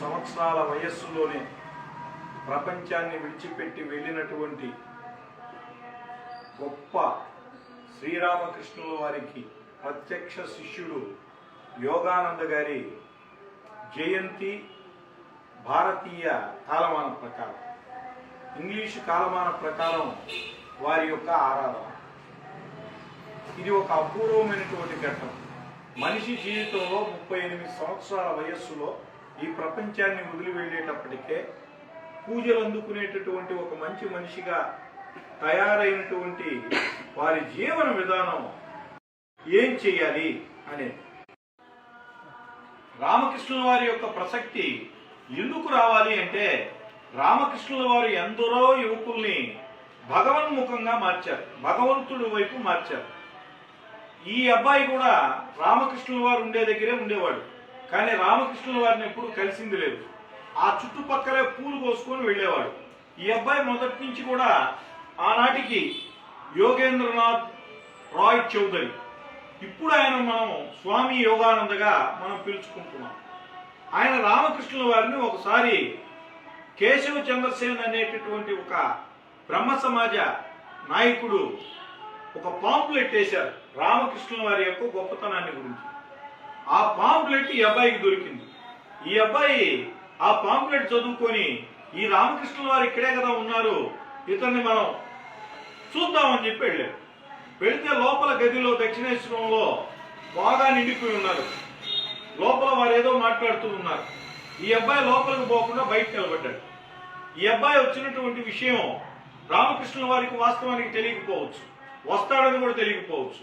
సంవత్సరాల వయస్సులోనే ప్రపంచాన్ని విడిచిపెట్టి వెళ్ళినటువంటి గొప్ప శ్రీరామకృష్ణుల వారికి ప్రత్యక్ష శిష్యుడు యోగానంద గారి జయంతి భారతీయ కాలమాన ప్రకారం. ఇంగ్లీషు కాలమాన ప్రకారం వారి యొక్క ఆరాధన. ఇది ఒక అపూర్వమైనటువంటి ఘట్టం. మనిషి జీవితంలో ముప్పై ఎనిమిది సంవత్సరాల వయస్సులో ఈ ప్రపంచాన్ని వదిలి వెళ్ళేటప్పటికే పూజలు అందుకునేటటువంటి ఒక మంచి మనిషిగా తయారైనటువంటి వారి జీవన విధానం ఏం చేయాలి అనేది. రామకృష్ణుల వారి యొక్క ప్రసక్తి ఎందుకు రావాలి అంటే రామకృష్ణుల వారు ఎందరో యువకుల్ని భగవన్ముఖంగా మార్చారు భగవంతుడి వైపు మార్చారు. ఈ అబ్బాయి కూడా రామకృష్ణుల వారు ఉండే దగ్గరే ఉండేవాడు. కానీ రామకృష్ణుల వారిని ఎప్పుడు కలిసింది లేదు. ఆ చుట్టుపక్కలే పూలు కోసుకొని వెళ్ళేవాడు. ఈ అబ్బాయి మొదటి నుంచి కూడా ఆనాటికి యోగేంద్రనాథ్ రాయ్ చౌదరి. ఇప్పుడు ఆయన మనం స్వామి యోగానందగా మనం పిలుచుకుంటున్నాం. ఆయన రామకృష్ణుల వారిని ఒకసారి కేశవ చంద్రసేన్ అనేటటువంటి ఒక బ్రహ్మ సమాజ నాయకుడు ఒక పాంప్లెట్ వేశారు రామకృష్ణుల వారి యొక్క గొప్పతనాన్ని గురించి. ఆ పాంప్లెట్ ఈ అబ్బాయికి దొరికింది. ఈ అబ్బాయి ఆ పాంప్లెట్ చదువుకొని ఈ రామకృష్ణుల వారు ఇక్కడే కదా ఉన్నారు ఇతన్ని మనం చూద్దామని చెప్పి వెళ్ళారు. వెళితే లోపల గదిలో దక్షిణేశ్వరంలో బాగా నిండిపోయి ఉన్నారు. లోపల వారు ఏదో మాట్లాడుతూ ఉన్నారు. ఈ అబ్బాయి లోపలికి పోకుండా బయట నిలబడ్డాడు. ఈ అబ్బాయి వచ్చినటువంటి విషయం రామకృష్ణుల వారికి వాస్తవానికి తెలియకపోవచ్చు. వస్తాడని కూడా తెలియకపోవచ్చు.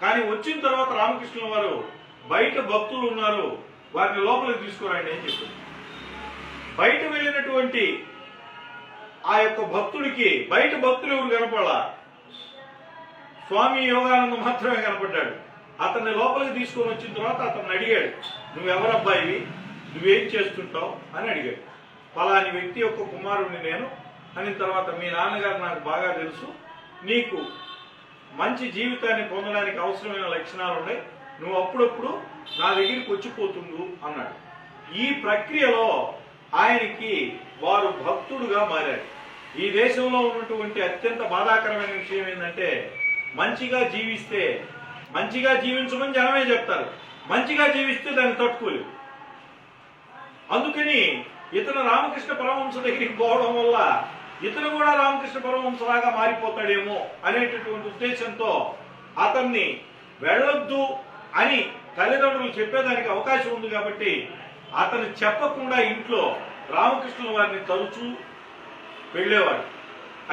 కానీ వచ్చిన తర్వాత రామకృష్ణుల వారు బయట భక్తులు ఉన్నారు వారిని లోపలికి తీసుకురండి అని చెప్పారు బయట వెళ్ళినటువంటి ఆ యొక్క భక్తుడికి బయట భక్తులు ఎవరు కనపడాల? స్వామి యోగానంద మాత్రమే కనపడ్డాడు. అతన్ని లోపలికి తీసుకొని వచ్చిన తర్వాత అతన్ని అడిగాడు నువ్వెవరబ్బాయివి నువ్వేం చేస్తుంటావు? అని అడిగాడు. పలాని వ్యక్తి యొక్క కుమారుడిని నేను అని తర్వాత మీ నాన్నగారు నాకు బాగా తెలుసు. నీకు మంచి జీవితాన్ని పొందడానికి అవసరమైన లక్షణాలు ఉన్నాయి నువ్వు అప్పుడప్పుడు నా దగ్గరికి వచ్చిపోతుండు అన్నాడు. ఈ ప్రక్రియలో ఆయనకి వారు భక్తుడుగా మారారు. ఈ దేశంలో ఉన్నటువంటి అత్యంత బాధాకరమైన విషయం ఏంటంటే మంచిగా జీవిస్తే మంచిగా జీవించమని జనమే చెప్తారు. మంచిగా జీవిస్తే దాన్ని తట్టుకోలేవు అందుకని ఇతను రామకృష్ణ పరమహంస దగ్గరికి పోవడం వల్ల ఇతను కూడా రామకృష్ణ పరమహంసలాగా మారిపోతాడేమో అనేటటువంటి ఉద్దేశంతో అతన్ని వెళ్ళొద్దు అని తల్లిదండ్రులు చెప్పేదానికి అవకాశం ఉంది కాబట్టి అతను చెప్పకుండా ఇంట్లో రామకృష్ణుల వారిని తరచూ వెళ్ళేవాడు.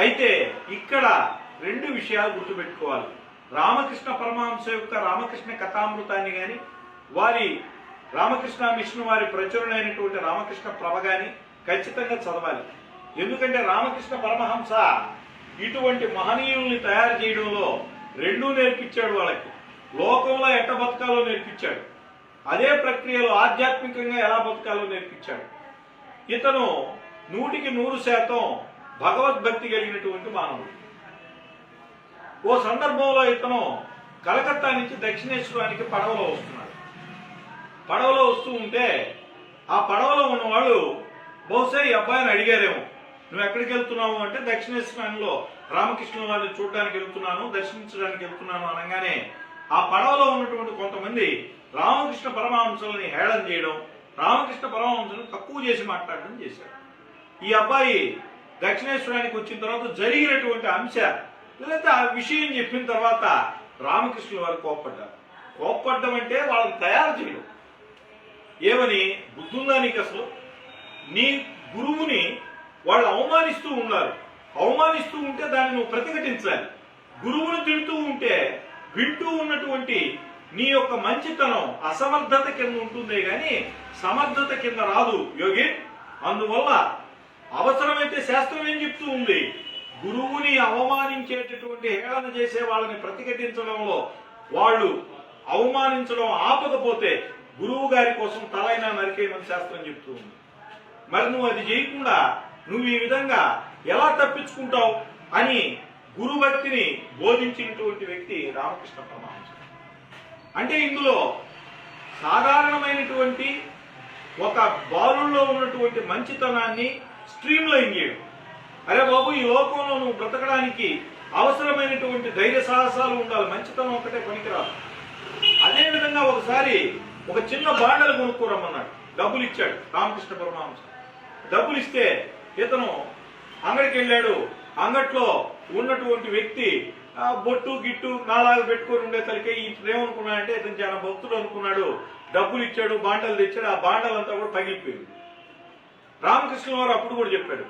అయితే ఇక్కడ రెండు విషయాలు గుర్తుపెట్టుకోవాలి. రామకృష్ణ పరమహంస యొక్క రామకృష్ణ కథామృతాన్ని కానీ వారి రామకృష్ణ మిషన్ వారి ప్రచురణ అయినటువంటి రామకృష్ణ ప్రభ గాని ఖచ్చితంగా చదవాలి. ఎందుకంటే రామకృష్ణ పరమహంస ఇటువంటి మహనీయుల్ని తయారు చేయడంలో రెండూ నేర్పించాడు వాళ్ళకి. లోకంలో ఎట్ట బతకాలో నేర్పించాడు. అదే ప్రక్రియలో ఆధ్యాత్మికంగా ఎలా బతకాలో నేర్పించాడు. ఇతను నూటికి నూరు శాతం భగవద్భక్తి కలిగినటువంటి మానవుడు. ఓ సందర్భంలో ఇతను కలకత్తా నుంచి దక్షిణేశ్వరానికి పడవలో వస్తున్నాడు. పడవలో వస్తూ ఉంటే ఆ పడవలో ఉన్నవాళ్ళు బహుశా ఈ అబ్బాయిని అడిగారేమో నువ్వు ఎక్కడికి వెళ్తున్నావు? అంటే దక్షిణేశ్వరంలో రామకృష్ణుల వారిని చూడడానికి వెళ్తున్నాను దర్శించడానికి వెళ్తున్నాను అనగానే ఆ పడవలో ఉన్నటువంటి కొంతమంది రామకృష్ణ పరమహంసులని హేళన చేయడం రామకృష్ణ పరమహంసులను తక్కువ చేసి మాట్లాడడం చేశారు. ఈ అబ్బాయి దక్షిణేశ్వరానికి వచ్చిన తర్వాత జరిగినటువంటి అంశ లేదా ఆ విషయం చెప్పిన తర్వాత రామకృష్ణుల వారు కోప్పడ్డారు. కోప్పడ్డం అంటే వాళ్ళని తయారు చేయడం. ఏమని? బుద్ధుందా నీకు అసలు? నీ గురువుని వాళ్ళు అవమానిస్తూ ఉన్నారు. అవమానిస్తూ ఉంటే దాన్ని నువ్వు ప్రతిఘటించాలి. గురువును తిడుతూ ఉంటే వింటూ ఉన్నటువంటి నీ యొక్క మంచితనం అసమర్థత కింద ఉంటుందే గాని సమర్థత కింద రాదు. యోగి అందువల్ల అవసరమైతే శాస్త్రం ఏం చెప్తూ ఉంది? గురువుని అవమానించేటటువంటి హేళన చేసే వాళ్ళని ప్రతిఘటించడంలో వాళ్ళు అవమానించడం ఆపకపోతే గురువు గారి కోసం తలైనా నరికేయమని శాస్త్రం చెప్తూ ఉంది. మరి నువ్వు అది చేయకుండా నువ్వు ఈ విధంగా ఎలా తప్పించుకుంటావు అని గురుభక్తిని బోధించినటువంటి వ్యక్తి రామకృష్ణ పరమహంస. అంటే ఇందులో సాధారణమైనటువంటి ఒక బాలుల్లో ఉన్నటువంటి మంచితనాన్ని స్ట్రీమ్ లైన్ చేయడం. అరే బాబు ఈ లోకంలో నువ్వు బ్రతకడానికి అవసరమైనటువంటి ధైర్య సాహసాలు ఉండాలి. మంచితనం ఒకటే పనికిరాదు. అదే విధంగా ఒకసారి ఒక చిన్న బాండలు కొనుక్కోరమ్మన్నాడు డబ్బులు ఇచ్చాడు రామకృష్ణ పరమహంస. డబ్బులు ఇస్తే ఇతను అంగడికి వెళ్ళాడు. అంగట్లో ఉన్నటువంటి వ్యక్తి బొట్టు గిట్టు నాలాగా పెట్టుకొని ఉండే తలకే ఈ ఏమనుకున్నాడంటే ఇతను చాలా భక్తుడు అనుకున్నాడు. డబ్బులు ఇచ్చాడు బాండలు తెచ్చాడు ఆ బాండలంతా కూడా పగిలిపోయింది. రామకృష్ణ వారు అప్పుడు కూడా చెప్పాడు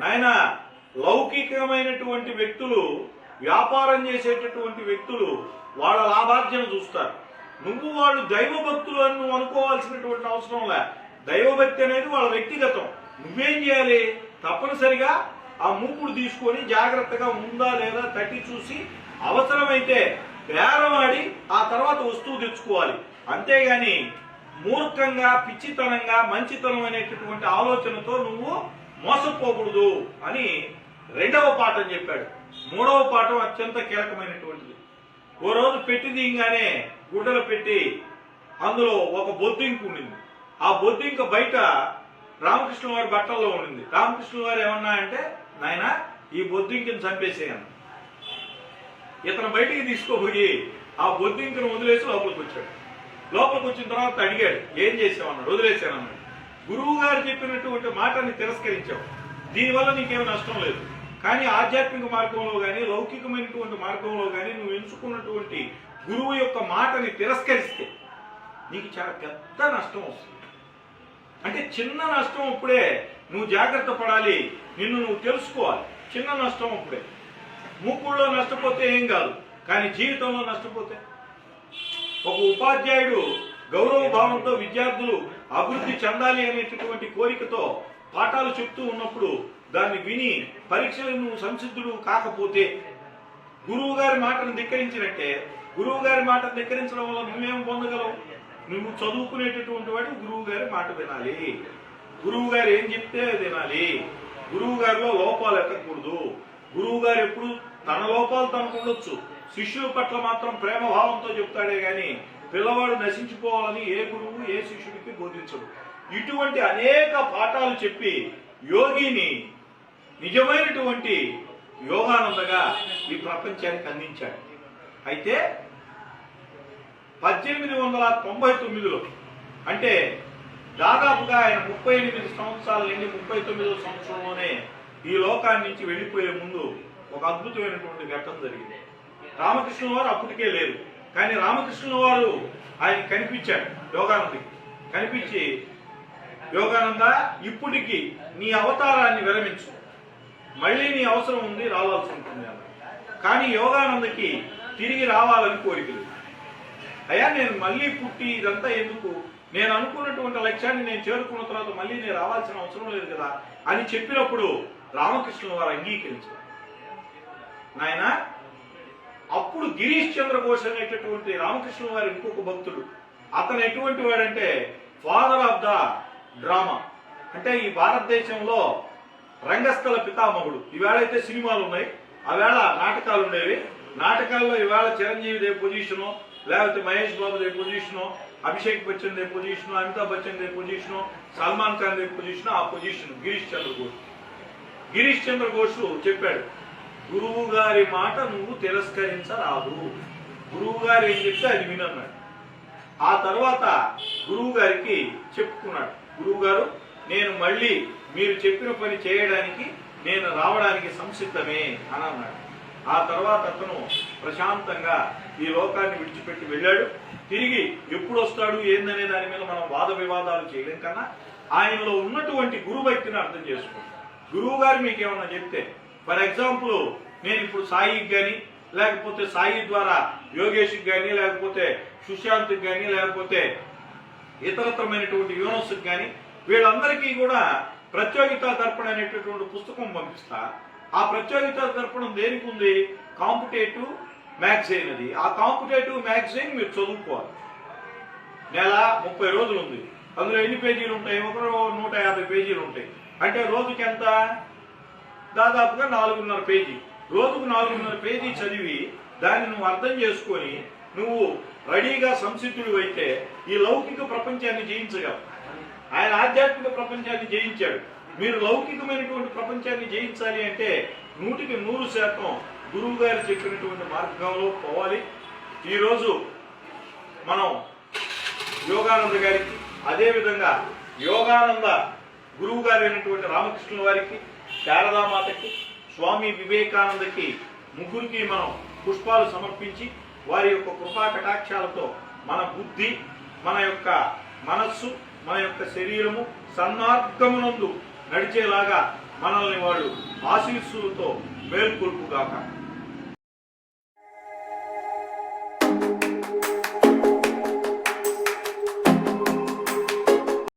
నాయన లౌకికమైనటువంటి వ్యక్తులు వ్యాపారం చేసేటటువంటి వ్యక్తులు వాళ్ళ లాభార్జన చూస్తారు. నువ్వు వాళ్ళు దైవ భక్తులు అని నువ్వు అనుకోవాల్సినటువంటి అవసరం లే. దైవభక్తి అనేది వాళ్ళ వ్యక్తిగతం. నువ్వేం చేయాలి? తప్పనిసరిగా ఆ మూకుడు తీసుకొని జాగ్రత్తగా ఉందా లేదా తట్టి చూసి అవసరమైతే బేరమాడి ఆ తర్వాత వస్తువు తెచ్చుకోవాలి. అంతేగాని మూర్ఖంగా పిచ్చితనంగా మంచితనం అనేటటువంటి ఆలోచనతో నువ్వు మోసపోకూడదు అని రెండవ పాఠం చెప్పాడు. మూడవ పాఠం అత్యంత కీలకమైనటువంటిది. ఓ రోజు పెట్టి దిగానే గుడ్డలు పెట్టి అందులో ఒక బొద్దింకు ఉండింది. ఆ బొద్దింక బయట రామకృష్ణ వారి బట్టల్లో ఉండింది. రామకృష్ణ వారు ఏమన్నా అంటే నాయన ఈ బొద్దింకని చంపేసేయను. ఇతను బయటికి తీసుకోపోయి ఆ బొద్దింకను వదిలేసి లోపలికి వచ్చాడు. లోపలికి వచ్చిన తర్వాత అడిగాడు ఏం చేసావన్నాడు వదిలేశానన్నాడు గురువు గారు చెప్పినటువంటి మాటని తిరస్కరించావు. దీనివల్ల నీకేం నష్టం లేదు. కానీ ఆధ్యాత్మిక మార్గంలో కానీ లౌకికమైనటువంటి మార్గంలో కానీ నువ్వు ఎంచుకున్నటువంటి గురువు యొక్క మాటని తిరస్కరిస్తే నీకు చాలా పెద్ద నష్టం వస్తుంది. అంటే చిన్న నష్టం అప్పుడే నువ్వు జాగ్రత్త పడాలి నిన్ను నువ్వు తెలుసుకోవాలి. చిన్న నష్టం అప్పుడే మూకుళ్ళలో నష్టపోతే ఏం కాదు కానీ జీవితంలో నష్టపోతే. ఒక ఉపాధ్యాయుడు గౌరవ భావంతో విద్యార్థులు అభివృద్ధి చెందాలి అనేటటువంటి కోరికతో పాఠాలు చెప్తూ ఉన్నప్పుడు దాన్ని విని పరీక్షలు నువ్వు సంసిద్ధుడు కాకపోతే గురువు గారి మాటను ధిక్కరించినట్టే గురువు గారి మాటను ధిక్కరించడం వల్ల నువ్వేం పొందగలవు? నువ్వు చదువుకునేటటువంటి వాడు గురువు గారి మాట వినాలి. గురువు గారు ఏం చెప్తే వినాలి. గురువు గారిలో లోపాలు ఎక్కకూడదు. గురువు గారు ఎప్పుడు తన లోపాలు తనకు ఉండొచ్చు. శిష్యుల పట్ల మాత్రం ప్రేమ భావంతో చెప్తాడే గాని పిల్లవాడు నశించిపోవాలని ఏ గురువు ఏ శిష్యుడికి బోధించడు. ఇటువంటి అనేక పాఠాలు చెప్పి యోగిని నిజమైనటువంటి యోగానందగా ఈ ప్రపంచానికి అందించాడు. అయితే పద్దెనిమిది వందల తొంభై తొమ్మిదిలో అంటే దాదాపుగా ఆయన ముప్పై ఎనిమిది సంవత్సరాల నుండి ముప్పై తొమ్మిదో సంవత్సరంలోనే ఈ లోకాన్ని నుంచి వెళ్ళిపోయే ముందు ఒక అద్భుతమైనటువంటి ఘట్టం జరిగింది. రామకృష్ణ వారు అప్పటికే లేరు. కానీ రామకృష్ణ వారు ఆయన కనిపించాడు యోగానందకి. కనిపించి యోగానంద ఇప్పటికి నీ అవతారాన్ని విరమించు. మళ్ళీ నీ అవసరం ఉంది రావాల్సి ఉంటుంది కానీ యోగానందకి తిరిగి రావాలని కోరికలు. అయ్యా నేను మళ్ళీ పుట్టి ఇదంతా ఎందుకు? నేను అనుకున్నటువంటి లక్ష్యాన్ని నేను చేరుకున్న తర్వాత మళ్ళీ నేను రావాల్సిన అవసరం లేదు కదా అని చెప్పినప్పుడు రామకృష్ణుల వారు అంగీకరించారు. నాయన అప్పుడు గిరీష్ చంద్ర ఘోష్ అనేటటువంటి రామకృష్ణ వారి ఇంకొక భక్తుడు. అతను ఎటువంటి వాడంటే ఫాదర్ ఆఫ్ ద డ్రామా అంటే ఈ భారతదేశంలో రంగస్థల పితామహుడు. ఈవేళైతే అయితే సినిమాలు ఉన్నాయి. ఆవేళ నాటకాలు ఉండేవి. నాటకాల్లో ఈవేళ చిరంజీవి దే పొజిషను లేకపోతే మహేష్ బాబు దే పొజిషను అభిషేక్ బచ్చన్ దే పొజిషను అమితాబ్ బచ్చన్ దే పొజిషను సల్మాన్ ఖాన్ దే పొజిషను ఆ పొజిషన్ గిరీష్ చంద్ర ఘోష్. గిరీష్ చంద్ర ఘోష్ చెప్పాడు గురువు గారి మాట నువ్వు తిరస్కరించరాదు. గురువు గారు ఏం చెప్తే అది వినన్నాడు. ఆ తర్వాత గురువు గారికి చెప్పుకున్నాడు గురువు గారు నేను మళ్ళీ మీరు చెప్పిన పని చేయడానికి నేను రావడానికి సంసిద్ధమే అని అన్నాడు. ఆ తర్వాత అతను ప్రశాంతంగా ఈ లోకాన్ని విడిచిపెట్టి వెళ్ళాడు. తిరిగి ఎప్పుడు వస్తాడు ఏందనే దాని మీద మనం వాద వివాదాలు చేయలేం కన్నా ఆయనలో ఉన్నటువంటి గురు భక్తిని అర్థం చేసుకోండి గురువు గారు మీకు ఏమన్నా చెప్తే ఫర్ ఎగ్జాంపుల్ నేను ఇప్పుడు సాయికి కానీ లేకపోతే సాయి ద్వారా యోగేష్కి కానీ లేకపోతే సుశాంత్కి కానీ లేకపోతే ఇతరత్రమైనటువంటి యూనస్కి కానీ వీళ్ళందరికీ కూడా ప్రత్యోగిత దర్పణ అనేటటువంటి పుస్తకం పంపిస్తా. ఆ ప్రత్యోగితా దర్పణం దేనికి ఉంది? కాంపిటేటివ్ మ్యాగజైన్ అది. ఆ కాంపిటేటివ్ మ్యాగజైన్ మీరు చదువుకోవాలి. నెల ముప్పై రోజులు ఉంది. అందులో ఎన్ని పేజీలు ఉంటాయి? ఒకరు నూట యాభై పేజీలు ఉంటాయి. అంటే రోజుకి ఎంత? దాదాపుగా నాలుగున్నర పేజీ. రోజుకు నాలుగున్నర పేజీ చదివి దాన్ని నువ్వు అర్థం చేసుకొని నువ్వు రెడీగా సంసిద్ధుడు అయితే ఈ లౌకిక ప్రపంచాన్ని జయించగలవు. ఆయన ఆధ్యాత్మిక ప్రపంచాన్ని జయించాడు. మీరు లౌకికమైనటువంటి ప్రపంచాన్ని జయించాలి అంటే నూటికి నూరు శాతం గురువు గారు చెప్పినటువంటి మార్గంలో పోవాలి. ఈరోజు మనం యోగానంద గారికి అదేవిధంగా యోగానంద గురువు గారు అయినటువంటి రామకృష్ణుల వారికి శారదామాతకి స్వామి వివేకానందకి ముగ్గురికి మనం పుష్పాలు సమర్పించి వారి యొక్క కృపా కటాక్షాలతో మన బుద్ధి మన యొక్క మనస్సు మన యొక్క శరీరము సన్మార్గమునందు నడిచేలాగా మనల్ని వాడు ఆశీస్సులతో మేల్కొల్పుగాక.